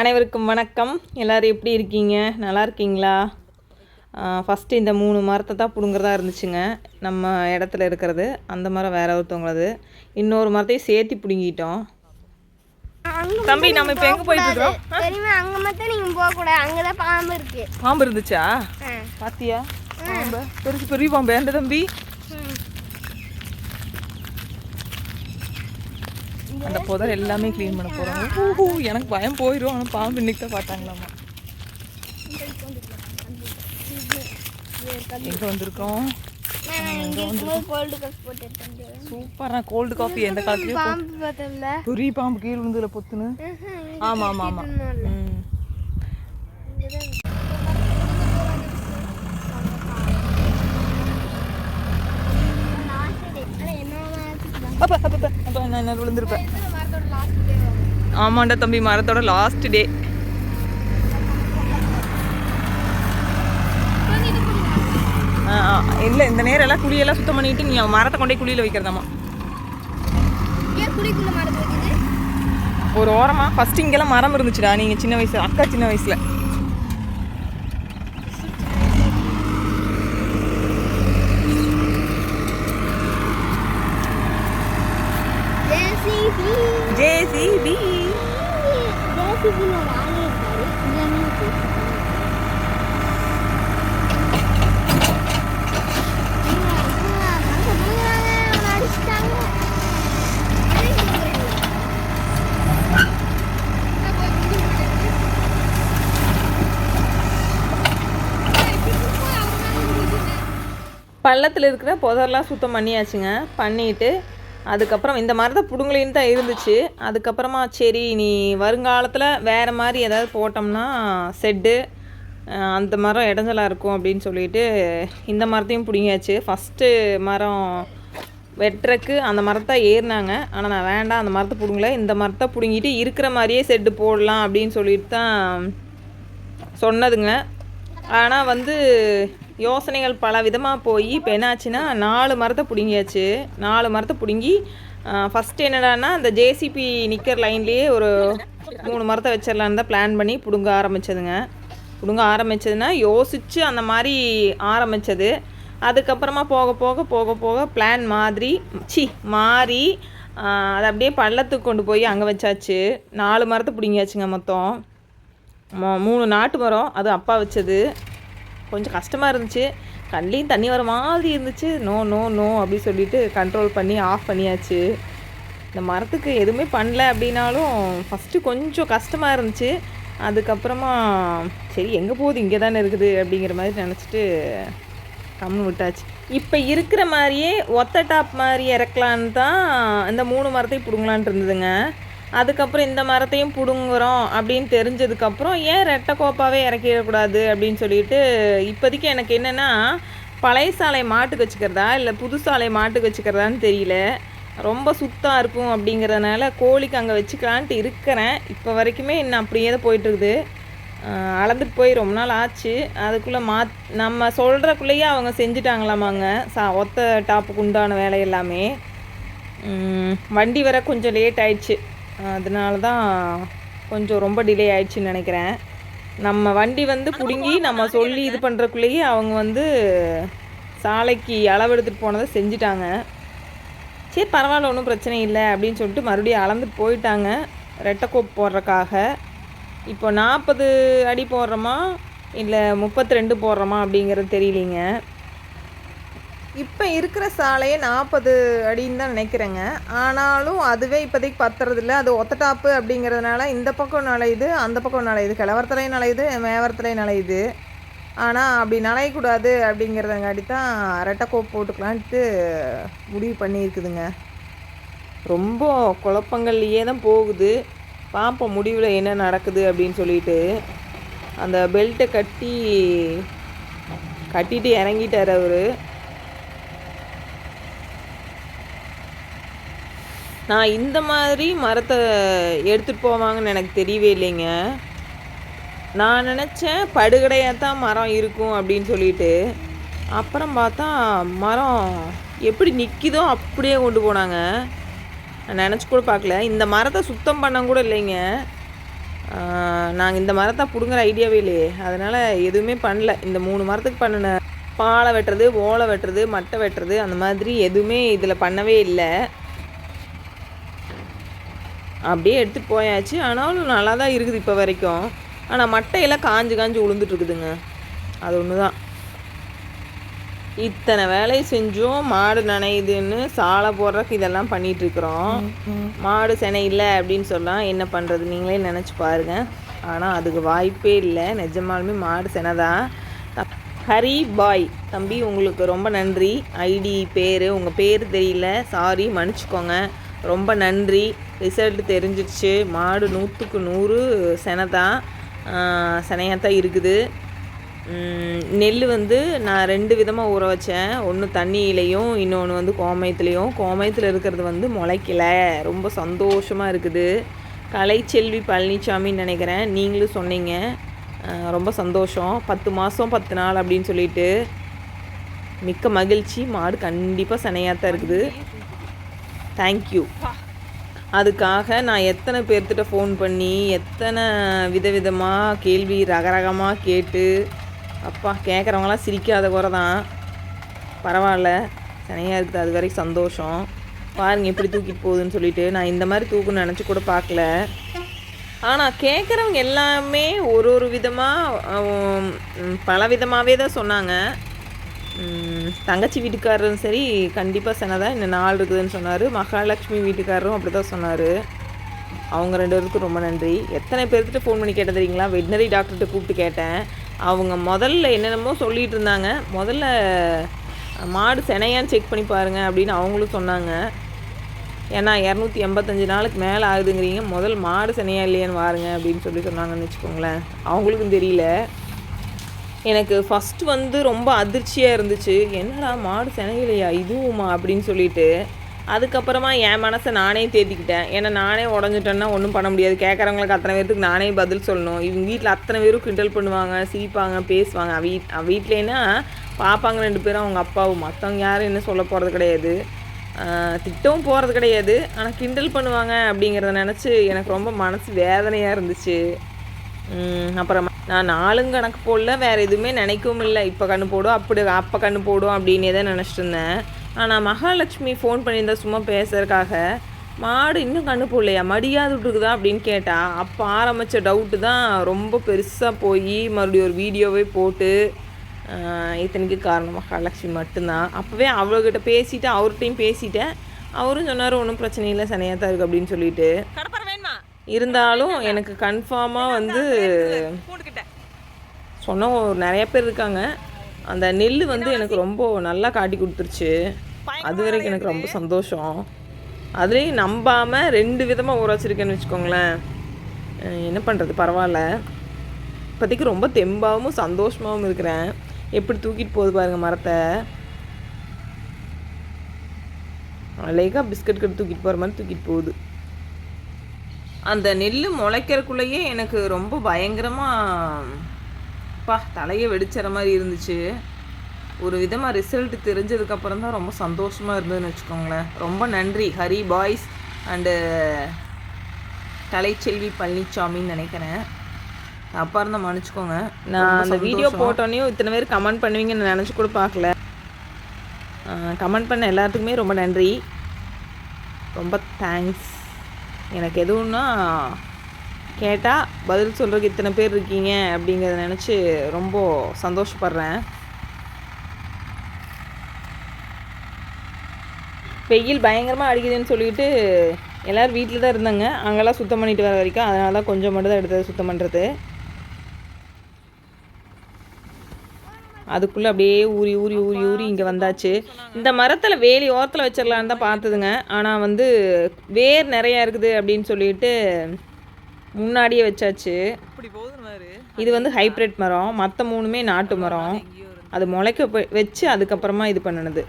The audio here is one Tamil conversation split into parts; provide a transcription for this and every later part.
அனைவருக்கும் வணக்கம். எல்லோரும் எப்படி இருக்கீங்க? நல்லா இருக்கீங்களா? ஃபஸ்ட்டு இந்த மூணு மரத்தை தான் பிடுங்குறதா இருந்துச்சுங்க. நம்ம இடத்துல இருக்கிறது. அந்த மரம் வேற ஒருத்தவங்களது. இன்னொரு மரத்தையும் சேர்த்து பிடுங்கிட்டோம். தம்பி நம்ம இப்போ எங்கே போயிட்டு இருக்கோம் அங்க மட்டும் நீங்க போக கூடாது. அங்கதான் பாம்பு இருக்கு. பாம்பு இருந்துச்சா. பாத்தியா? பாம்பு. பெருசு பெரிய பாம்பு. ஏண்ட தம்பி? அந்த புதர் எல்லாமே க்ளீன் பண்ண போகிறோம் ஓஹோ எனக்கு பயம் போயிடும் ஆனால் பாம்பு இன்னைக்கு தான் பார்த்தாங்களாமா எங்கே வந்திருக்கோம்? சூப்பராக கோல்டு காஃபி எந்த காலத்துலயும் பெரிய பாம்பு கீழே விழுந்துல பொத்துன்னு? ஆமாம் ஆமாம் ஆமாம் ம். அப்பா அப்பா. அப்பா, நான் என்ன விழுந்திருப்பேன். ஆமாண்டா தம்பி மரத்தோட லாஸ்ட் டே இல்லை இந்த நேரம் எல்லாம் குழியெல்லாம் சுத்தம் பண்ணிட்டு நீ மரத்தை கொண்டே குழியில் வைக்குது ஒரு ஓரமா ஃபர்ஸ்ட் இங்கெல்லாம் மரம் இருந்துச்சுடா நீங்க சின்ன வயசுல அக்கா சின்ன வயசுல ஜேசிபி ஜேசிபி ஜேசிபில ஆளே இருக்காரு எல்லாமே பள்ளத்தில் இருக்கிற புதர்லாம் சுத்தம் பண்ணியாச்சுங்க. பண்ணிட்டு அதுக்கப்புறம் இந்த மரத்தை பிடுங்கலின்னு தான் இருந்துச்சு. அதுக்கப்புறமா சரி நீ வருங்காலத்தில் வேறு மாதிரி ஏதாவது போட்டோம்னா செட்டு அந்த மரம் இடைஞ்சலாக இருக்கும் அப்படின்னு சொல்லிட்டு இந்த மரத்தையும் பிடுங்கியாச்சு. ஃபஸ்ட்டு மரம் வெட்டுறக்கு அந்த மரத்தை ஏறினாங்க. ஆனால் நான் வேண்டாம் அந்த மரத்தை பிடுங்கல. இந்த மரத்தை பிடுங்கிட்டு இருக்கிற மாதிரியே செட்டு போடலாம் அப்படின்னு சொல்லிட்டு தான் சொன்னதுங்க. ஆனால் வந்து யோசனைகள் பல விதமாக போய் இப்போ என்னாச்சுன்னா நாலு மரத்தை பிடுங்கியாச்சு. நாலு மரத்தை பிடுங்கி ஃபஸ்ட்டு என்னடான்னா அந்த ஜேசிபி நிற்கிற லைன்லேயே ஒரு மூணு மரத்தை வச்சிடலான்னு தான் பிளான் பண்ணி பிடுங்க ஆரம்பிச்சதுங்க. பிடுங்க ஆரம்பிச்சதுன்னா யோசித்து அந்த மாதிரி ஆரம்பித்தது அதுக்கப்புறமா போக போக போக போக பிளான் மாதிரி சி மாறி அதை அப்படியே பள்ளத்துக்கு கொண்டு போய் அங்கே வச்சாச்சு. நாலு மரத்தை பிடுங்கியாச்சுங்க மொத்தம். மூணு நாட்டு மரம் அது அப்பா வச்சது. கொஞ்சம் கஷ்டமாக இருந்துச்சு. கண்லேயும் தண்ணி வர மாதிரி இருந்துச்சு. நோ நோ நோ அப்படி சொல்லிட்டு கண்ட்ரோல் பண்ணி ஆஃப் பண்ணியாச்சு. இந்த மரத்துக்கு எதுவுமே பண்ணல அப்படின்னாலும் ஃபஸ்ட்டு கொஞ்சம் கஷ்டமாக இருந்துச்சு. அதுக்கப்புறமா சரி எங்கே போகுது? இங்கே தானே இருக்குது அப்படிங்கிற மாதிரி நினச்சிட்டு கம்னு விட்டாச்சு. இப்போ இருக்கிற மாதிரியே ஒத்த டாப் மாதிரி இறக்கலான்னு தான் இந்த மூணு மரத்தையும் பிடுங்கலான்ட்டு இருந்ததுங்க. அதுக்கப்புறம் இந்த மரத்தையும் பிடுங்குறோம் அப்படின்னு தெரிஞ்சதுக்கப்புறம் ஏன் ரெட்டை கோப்பாவே இறக்கிடக்கூடாது அப்படின்னு சொல்லிட்டு இப்போதைக்கு எனக்கு என்னென்னா பழைய சாலை மாட்டுக்கு வச்சுக்கிறதா இல்லை புது சாலை மாட்டுக்கு வச்சுக்கிறதான்னு தெரியல. ரொம்ப சுத்தாக இருக்கும் அப்படிங்கிறதுனால கோழிக்கு அங்கே வச்சுக்கலான்ட்டு இருக்கிறேன். இப்போ வரைக்குமே இன்னும் அப்படியே தான் போயிட்டுருக்குது. அளந்துட்டு போய் ரொம்ப நாள் ஆச்சு. அதுக்குள்ளே மா நம்ம சொல்கிறக்குள்ளேயே அவங்க செஞ்சுட்டாங்களாமாங்க. சா ஒத்த டாப்புக்கு உண்டான வேலை எல்லாமே. வண்டி வர கொஞ்சம் லேட் ஆயிடுச்சு. அதனால தான் கொஞ்சம் ரொம்ப டிலே ஆயிடுச்சுன்னு நினைக்கிறேன். நம்ம வண்டி வந்து பிடுங்கி நம்ம சொல்லி இது பண்ணுறக்குள்ளேயே அவங்க வந்து சாலைக்கு அளவு எடுத்துகிட்டு போனதை செஞ்சுட்டாங்க. சரி பரவாயில்ல ஒன்றும் பிரச்சனை இல்லை அப்படின்னு சொல்லிட்டு மறுபடியும் அளந்துட்டு போயிட்டாங்க. ரெட்டைக்கோப்பு போடுறக்காக இப்போ நாற்பது அடி போடுறோமா இல்லை முப்பத்தி ரெண்டு போடுறோமா அப்படிங்கிறது தெரியலிங்க. இப்போ இருக்கிற சாலையே நாற்பது அடின்னு தான் நினைக்கிறேங்க. ஆனாலும் அதுவே இப்போதைக்கு பத்துறதில்ல. அது ஒத்தட்டாப்பு அப்படிங்கிறதுனால இந்த பக்கம் நலையுது அந்த பக்கம் நலையுது கிழவரத்துலையும் நலையுது மேவரத்துலையும் நலையுது ஆனால் அப்படி நலையக்கூடாது அப்படிங்கிறதங்காட்டி தான் ரெட்டைக்கோப்பு போட்டுக்கலான்ட்டு முடிவு பண்ணியிருக்குதுங்க. ரொம்ப குழப்பங்கள்லையே தான் போகுது. பார்ப்போம் முடிவில் என்ன நடக்குது அப்படின்னு சொல்லிட்டு. அந்த பெல்ட்டை கட்டி கட்டிட்டு இறங்கிட்டார் அவர். நான் இந்த மாதிரி மரத்தை எடுத்துகிட்டு போவாங்கன்னு எனக்கு தெரியவே இல்லைங்க. நான் நினச்சேன் படுகடையாக தான் மரம் இருக்கும் அப்படின்னு சொல்லிட்டு அப்புறம் பார்த்தா மரம் எப்படி நிற்கிதோ அப்படியே கொண்டு போனாங்க. நான் நினச்சி கூட பார்க்கல. இந்த மரத்தை சுத்தம் பண்ண கூட இல்லைங்க. நாங்கள் இந்த மரத்தை பிடுங்குற ஐடியாவே இல்லையே. அதனால் எதுவுமே பண்ணல. இந்த மூணு மரத்துக்கு பண்ணின பாலை வெட்டுறது ஓலை வெட்டுறது மட்டை வெட்டுறது அந்த மாதிரி எதுவுமே இதில் பண்ணவே இல்லை. அப்படியே எடுத்துகிட்டு போயாச்சு. ஆனாலும் நல்லா தான் இருக்குது இப்போ வரைக்கும். ஆனால் மட்டையெல்லாம் காஞ்சு காஞ்சு உளுந்துட்டு இருக்குதுங்க அது ஒன்று தான் இத்தனை வேலையை செஞ்சும். மாடு நனையுதுன்னு சாலை போடுறதுக்கு இதெல்லாம் பண்ணிட்டு இருக்கிறோம் மாடு செனை இல்லை அப்படின்னு சொல்லலாம் என்ன பண்ணுறது நீங்களே நினச்சி பாருங்க. ஆனால் அதுக்கு வாய்ப்பே இல்லை. நிஜமாலுமே மாடு செனை தான். ஹரி பாய். தம்பி உங்களுக்கு ரொம்ப நன்றி. ஐடி பேர் உங்கள் பேர் தெரியல. சாரி மன்னிச்சுக்கோங்க. ரொம்ப நன்றி. ரிசல்ட் தெரிஞ்சிடுச்சு மாடு நூற்றுக்கு நூறு செனை தான் செனையாக தான் இருக்குது. நெல் வந்து நான் ரெண்டு விதமாக ஊற வச்சேன். ஒன்று தண்ணியிலையும் இன்னொன்று வந்து கோமயத்துலேயும். கோமயத்தில் இருக்கிறது வந்து முளைக்கல. ரொம்ப சந்தோஷமாக இருக்குது. கலைச்செல்வி பழனிசாமின்னு நினைக்கிறேன். நீங்களும் சொன்னீங்க. ரொம்ப சந்தோஷம். பத்து மாதம் பத்து நாள் அப்படின்னு சொல்லிட்டு. மிக்க மகிழ்ச்சி. மாடு கண்டிப்பாக சனையாக தான் இருக்குது தேங்க்யூ அதுக்காக நான் எத்தனை பேர்த்திட்ட ஃபோன் பண்ணி எத்தனை விதவிதமாக கேள்வி ரகரகமாக கேட்டு அப்பா கேட்குறவங்களாம் சிரிக்காத குறை தான் பரவாயில்ல. சனையாக இருக்குது. அது வரைக்கும் சந்தோஷம். பாருங்கள் எப்படி தூக்கிட்டு போகுதுன்னு சொல்லிட்டு நான் இந்த மாதிரி தூக்குன்னு நினச்சி கூட பார்க்கல. ஆனால் கேட்குறவங்க எல்லாமே ஒரு ஒரு விதமாக பல விதமாகவே தான் சொன்னாங்க. தங்கச்சி வீட்டுக்காரரும் சரி கண்டிப்பாக செனதான் இன்னும் நாள் இருக்குதுன்னு சொன்னார். மகாலட்சுமி வீட்டுக்காரரும் அப்படி தான் சொன்னார். அவங்க ரெண்டு பேருக்கும் ரொம்ப நன்றி. எத்தனை பேர்கிட்ட ஃபோன் பண்ணி கேட்டேன் தெரியுங்களா? வெட்டினரி டாக்டர்கிட்ட கூப்பிட்டு கேட்டேன். அவங்க முதல்ல என்னென்னமோ சொல்லிகிட்டு இருந்தாங்க. முதல்ல மாடு செனையான்னு செக் பண்ணி பாருங்க அப்படின்னு அவங்களும் சொன்னாங்க. ஏன்னா இரநூத்தி எண்பத்தஞ்சு நாளுக்கு மேலே ஆகுதுங்கிறீங்க. முதல் மாடு சனையா இல்லையான்னு வாருங்க அப்படின்னு சொல்லி சொன்னாங்கன்னு வச்சுக்கோங்களேன். அவங்களுக்கும் தெரியல. எனக்கு ஃபஸ்ட்டு வந்து ரொம்ப அதிர்ச்சியாக இருந்துச்சு. என்னடா மாடு செனையிலையா இதுவுமா? அப்படின்னு சொல்லிட்டு அதுக்கப்புறமா என் மனசை நானே தேத்திக்கிட்டேன். ஏன்னா நானே உடஞ்சிட்டேன்னா ஒன்றும் பண்ண முடியாது. கேட்குறவங்களுக்கு அத்தனை பேர்த்துக்கு நானே பதில் சொல்லணும். இவங்க வீட்டில் அத்தனை பேரும் கிண்டல் பண்ணுவாங்க சிரிப்பாங்க பேசுவாங்க. அவ வீட் அவ வீட்லேனா பார்ப்பாங்க ரெண்டு பேரும் அவங்க அப்பாவும். மற்றவங்க யாரும் என்ன சொல்ல போகிறது கிடையாது. திட்டவும் போகிறது கிடையாது. ஆனால் கிண்டல் பண்ணுவாங்க அப்படிங்கிறத நினச்சி எனக்கு ரொம்ப மனசு வேதனையாக இருந்துச்சு. அப்புறமா நான் நாளும் கணக்கு போடல வேறு எதுவுமே நினைக்கவும் இல்லை. இப்போ கண்ணு போடும் அப்படி அப்போ கண்ணு போடும் அப்படின்னே தான் நினச்சிட்டு இருந்தேன் ஆனால் மகாலட்சுமி ஃபோன் பண்ணியிருந்தா சும்மா பேசுறதுக்காக மாடு இன்னும் கண்ணு போடலையா? மடியாது விட்டுருக்குதா அப்படின்னு கேட்டா அப்போ ஆரம்பித்த டவுட்டு தான் ரொம்ப பெருசாக போய் மறுபடியும் ஒரு வீடியோவே போட்டு இத்தனைக்கு காரணம் மகாலட்சுமி மட்டும்தான். அப்போவே அவர்கிட்ட பேசிவிட்டு அவர்கிட்டையும் பேசிட்டேன். அவரும் சொன்னார் ஒன்றும் பிரச்சனை இல்லை சனையாக தான் இருக்குது அப்படின்னு சொல்லிட்டு. இருந்தாலும் எனக்கு கன்ஃபார்மாக வந்து சொன்ன நிறைய பேர் இருக்காங்க. அந்த நெல் வந்து எனக்கு ரொம்ப நல்லா காட்டி கொடுத்துருச்சு. அது வரைக்கும் எனக்கு ரொம்ப சந்தோஷம். அதுலேயும் நம்பாமல் ரெண்டு விதமாக ஊற வச்சுருக்கேன்னு வச்சுக்கோங்களேன். என்ன பண்ணுறது பரவாயில்ல. இப்போதைக்கு ரொம்ப தெம்பாகவும் சந்தோஷமாகவும் இருக்கிறேன். எப்படி தூக்கிட்டு போகுது பாருங்கள் மரத்தை. அழகாக பிஸ்கட் கட்டு தூக்கிட்டு போகிற மாதிரி தூக்கிட்டு போகுது. அந்த நெல் முளைக்கிறதுக்குள்ளேயே எனக்கு ரொம்ப பயங்கரமாக பா தலையை வெடிச்சிற மாதிரி இருந்துச்சு. ஒரு விதமாக ரிசல்ட் தெரிஞ்சதுக்கப்புறம் தான் ரொம்ப சந்தோஷமாக இருந்ததுன்னு வச்சுக்கோங்களேன். ரொம்ப நன்றி. ஹரி பாய்ஸ் அண்டு கலைச்செல்வி பழனிசாமின்னு நினைக்கிறேன். அப்பா இருந்தால் மன்னிச்சுக்கோங்க நான் அந்த வீடியோ போட்டோன்னே இத்தனை பேர் கமெண்ட் பண்ணுவீங்கன்னு நினச்சி கூட பார்க்கல. கமெண்ட் பண்ண எல்லாத்துக்குமே ரொம்ப நன்றி. ரொம்ப தேங்க்ஸ் எனக்கு எதுவும்னா கேட்டால் பதில் சொல்கிறதுக்கு இத்தனை பேர் இருக்கீங்க அப்படிங்கிறத நினச்சி ரொம்ப சந்தோஷப்படுறேன். வெயில் பயங்கரமாக அடிக்குதுன்னு சொல்லிட்டு எல்லோரும் வீட்டில் தான் இருந்தாங்க. அங்கெல்லாம் சுத்தம் பண்ணிட்டு வர வரைக்கும் அதனால தான் கொஞ்சம் மட்டும் தான் எடுத்தது சுத்தம் பண்ணுறது அதுக்குள்ளே அப்படியே ஊறி ஊறி ஊறி ஊறி இங்கே வந்தாச்சு. இந்த மரத்தில் வேலி ஓரத்தில் வச்சிடலான்னு தான் பார்த்ததுங்க. ஆனால் வந்து வேர் நிறையா இருக்குது அப்படின்னு சொல்லிட்டு முன்னாடியே வச்சாச்சு. இது வந்து ஹைப்ரிட் மரம். மற்ற மூணுமே நாட்டு மரம். அது முளைக்க வச்சு அதுக்கப்புறமா இது பண்ணுனது.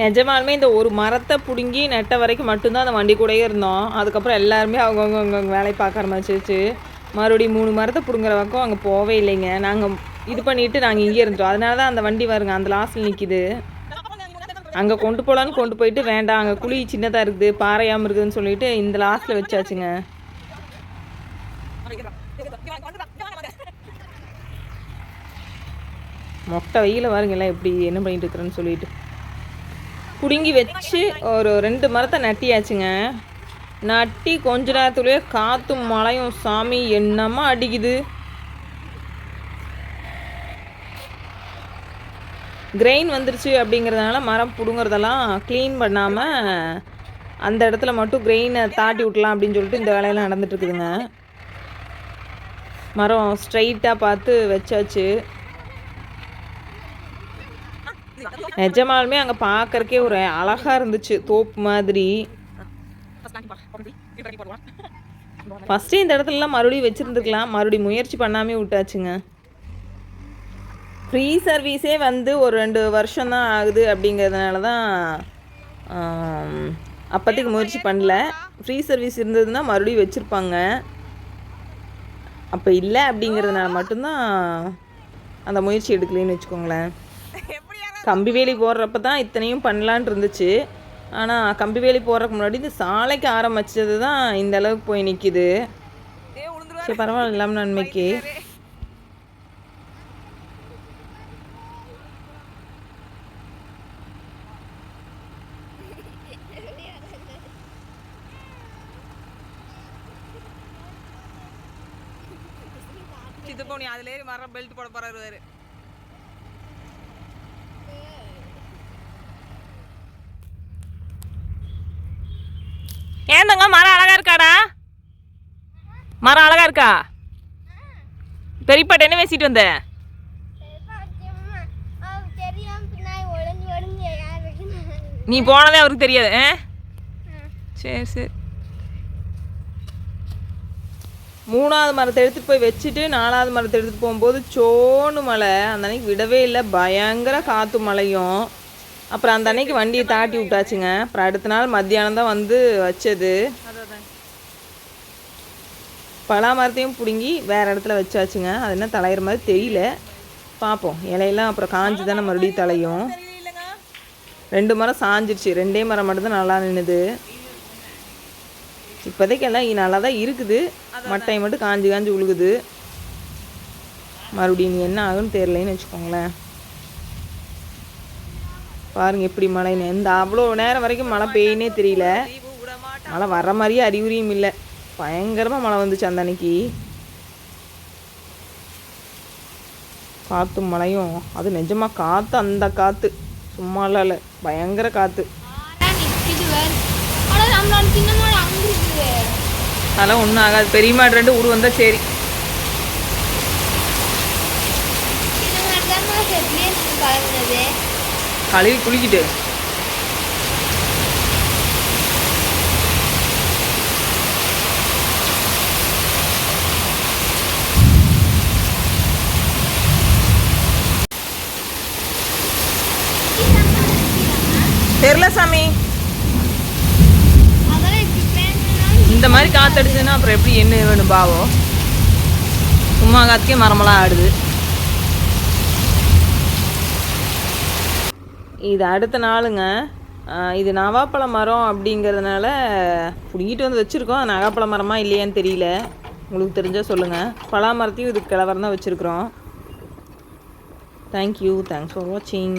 நிஜமாலுமே இந்த ஒரு மரத்தை பிடுங்கி நெட்ட வரைக்கும் மட்டும்தான் அந்த வண்டி கூடயே இருந்தோம். அதுக்கப்புறம் எல்லாருமே அவங்கவுங்க வேலையை பார்க்க ஆரம்பிச்சிருச்சு. மறுபடியும் மூணு மரத்தை பிடுங்குற பக்கம் அங்கே போவே இல்லைங்க. நாங்கள் இது பண்ணிட்டு நாங்கள் இங்கே இருந்தோம் அதனால தான் அந்த வண்டி வருங்க. அந்த லாஸ்ட்டில் நிற்கிது அங்கே கொண்டு போகலான்னு கொண்டு போயிட்டு வேண்டாம். அங்கே குழி சின்னதாக இருக்குது. பாறையாமல் இருக்குதுன்னு சொல்லிட்டு இந்த லாஸ்ட்டில் வச்சாச்சுங்க. மொட்டை வெயில் பாருங்களேன் எப்படி என்ன பண்ணிட்டு இருக்கிறேன்னு சொல்லிட்டு. பிடுங்கி வச்சு ஒரு ரெண்டு மரத்தை நட்டியாச்சுங்க. நட்டி கொஞ்ச நேரத்துலேயே காற்றும் மழையும் சாமி என்னமா அடிக்குது? கிரெயின் வந்துருச்சு அப்படிங்கிறதுனால மரம் பிடுங்குறதெல்லாம் க்ளீன் பண்ணாமல் அந்த இடத்துல மட்டும் கிரெயினை தாட்டி விட்டலாம் அப்படின்னு சொல்லிட்டு இந்த வேலையெல்லாம் நடந்துட்டுருக்குதுங்க. மரம் ஸ்ட்ரைட்டாக பார்த்து வச்சாச்சு. நிஜமாலுமே அங்கே பார்க்கறக்கே ஒரு அழகாக இருந்துச்சு தோப்பு மாதிரி. ஃபஸ்ட்டு இந்த இடத்துலலாம் மறுபடியும் வச்சுருந்துருக்கலாம். மறுபடியும் முயற்சி பண்ணாமே விட்டாச்சுங்க. ஃப்ரீ சர்வீஸே வந்து ஒரு ரெண்டு வருஷம் தான் ஆகுது அப்படிங்கிறதுனால தான் அப்போதைக்கு முயற்சி பண்ணல. ஃப்ரீ சர்வீஸ் இருந்ததுன்னா மறுபடியும் வச்சுருப்பாங்க. அப்போ இல்லை அப்படிங்கிறதுனால மட்டும்தான் அந்த முயற்சி எடுக்கலைன்னு வச்சுக்கோங்களேன். கம்பி வேலி போடுறப்ப தான் இத்தனையும் பண்ணலான் இருந்துச்சு. ஆனால் கம்பி வேலி போடுறதுக்கு முன்னாடி இந்த சாலைக்கு ஆரம்பிச்சது தான் இந்த அளவுக்கு போய் நிற்கிது சரி பரவாயில்ல இல்லாமல் நன்மைக்கு. சித்தப்பா நீ அதுல ஏறி மரம் பெல்ட் போட போறாரு ஏந்தங்க மரம் அழகா இருக்காடா மரம் அழகா இருக்கா பெரியப்பாட்ட என்ன பேசிட்டு வந்த? நீ போனதே அவருக்கு தெரியாது ஆ? சரி சரி. மூணாவது மரத்தை எடுத்துகிட்டு போய் வச்சுட்டு நாலாவது மரத்தை எடுத்துகிட்டு போகும்போது சோனு மலை அந்த அன்னைக்கு விடவே இல்லை. பயங்கர காற்று மழையும். அப்புறம் அந்த அன்னைக்கு வண்டியை தாட்டி விட்டாச்சுங்க. அப்புறம் அடுத்த நாள் மத்தியானம் தான் வந்து வச்சது. பலா மரத்தையும் பிடுங்கி வேறு இடத்துல வச்சாச்சுங்க. அது என்ன தலையிற மாதிரி தெரியல. பார்ப்போம் இலையெல்லாம் அப்புறம் காஞ்சி தானே மறுபடியும் தலையும். ரெண்டு மரம் சாஞ்சிருச்சு. ரெண்டே மரம் மட்டும்தான் நல்லா நின்றுது இப்போதைக்கு எல்லாம் நல்லா தான் இருக்குது. மட்டை மட்டும் காஞ்சி காஞ்சி உழுகுது. மறுபடியும் நீ என்ன ஆகுன்னு தெரியலன்னு வச்சுக்கோங்களேன். பாருங்கள் எப்படி மழைன்னு இந்த அவ்வளோ நேரம் வரைக்கும் மழை பெய்யுன்னே தெரியல. மழை வர்ற மாதிரியே அறிகுறியும் இல்லை. பயங்கரமாக மழை வந்துச்சு அந்த அன்னைக்கு. காற்றும் மழையும். அது நிஜமாக காற்று அந்த காற்று சும்மாலாம் இல்லை பயங்கர காற்று அதெல்லாம் ஒன்றும் ஆகாது. பெரிய மாடு ரெண்டு ஊர் வந்தால் சரி. கழுவி குளிக்கிட்டு. தெரில சாமி. இந்த மாதிரி காத்தடிச்சதுன்னா அப்புறம் எப்படி என்ன வேணும் பாவோ சும்மா காத்துக்கே மரமெல்லாம் ஆடுது. இது அடுத்த நாளுங்க. இது நவாப்பழ மரம் அப்படிங்கிறதுனால பிடிங்கிட்டு வந்து வச்சுருக்கோம். நவாப்பழ மரமா இல்லையான்னு தெரியல. உங்களுக்கு தெரிஞ்சால் சொல்லுங்கள் பலா மரத்தையும் இதுக்கு கிளவரம் தான் வச்சுருக்குறோம் தேங்க்யூ தேங்க்ஸ் ஃபார் வாட்சிங்